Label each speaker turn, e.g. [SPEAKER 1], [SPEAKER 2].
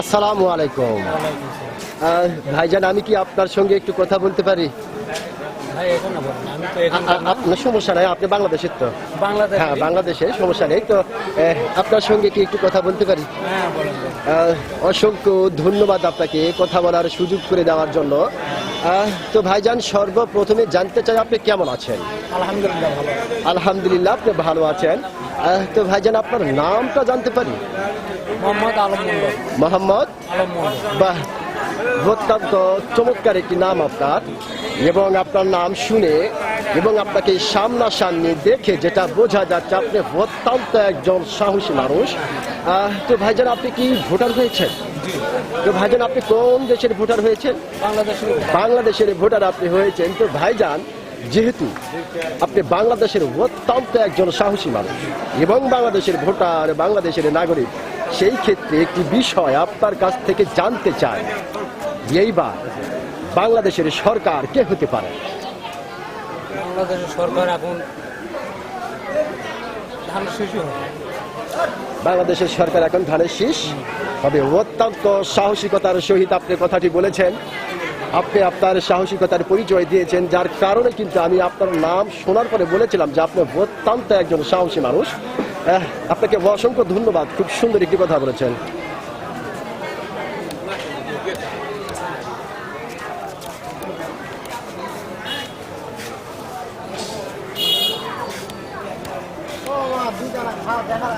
[SPEAKER 1] আসসালামু আলাইকুম। ভাইজান আমি কি আপনার সঙ্গে একটু কথা বলতে পারি? আপনার সমস্যা নাই আপনি বাংলাদেশের তো। হ্যাঁ বাংলাদেশের সমস্যা নেই তো আপনার সঙ্গে কি একটু কথা বলতে পারি? অসংখ্য ধন্যবাদ আপনাকে কথা বলার সুযোগ করে দেওয়ার জন্য। তো ভাইজান সর্বপ্রথমে জানতে চাই আপনি কেমন আছেন?
[SPEAKER 2] আলহামদুলিল্লাহ ভালো
[SPEAKER 1] আলহামদুলিল্লাহ আপনি ভালো আছেন। তো ভাইজান আপনার নামটা জানতে পারি?
[SPEAKER 2] মোহাম্মদ আলম মন্ডল
[SPEAKER 1] মোহাম্মদ?
[SPEAKER 2] আলম মন্ডল
[SPEAKER 1] বাহ অত্যন্ত চমৎকার একটি নাম আপনার। এবং আপনার নাম শুনে এবং আপনাকে সামনাসামনি দেখে যেটা বোঝা যাচ্ছে আপনি অত্যন্ত একজন সাহসী মানুষ। তো ভাইজান আপনি কি ভোটার হয়েছেন? তো ভাইজান আপনি কোন দেশের ভোটার হয়েছেন?
[SPEAKER 2] বাংলাদেশের
[SPEAKER 1] বাংলাদেশের ভোটার আপনি হয়েছেন। তো ভাইজান যেহেতু আপনি বাংলাদেশের অত্যন্ত একজন সাহসী মানুষ এবং বাংলাদেশের ভোটার বাংলাদেশের নাগরিক সেই ক্ষেত্রে একটি বিষয় আপনার কাছ থেকে জানতে চাই। এইবার বাংলাদেশের সরকার কে হতে পারে?
[SPEAKER 2] বাংলাদেশের সরকার এখন ধান শিশু
[SPEAKER 1] বাংলাদেশের সরকার এখন ধানের শীষ। তবে অত্যন্ত সাহসিকতার সহিত আপনি কথাটি বলেছেন। আপনি আপনার সাহসিকতার পরিচয় দিয়েছেন, যার কারণে কিন্তু আমি আপনার নাম শোনার পরে বলেছিলাম যে আপনি অত্যন্ত একজন সাহসী মানুষ। আপনাকে অসংখ্য ধন্যবাদ। খুব সুন্দর একটি কথা বলেছেন।
[SPEAKER 3] দুইটা খাওয়া দেখা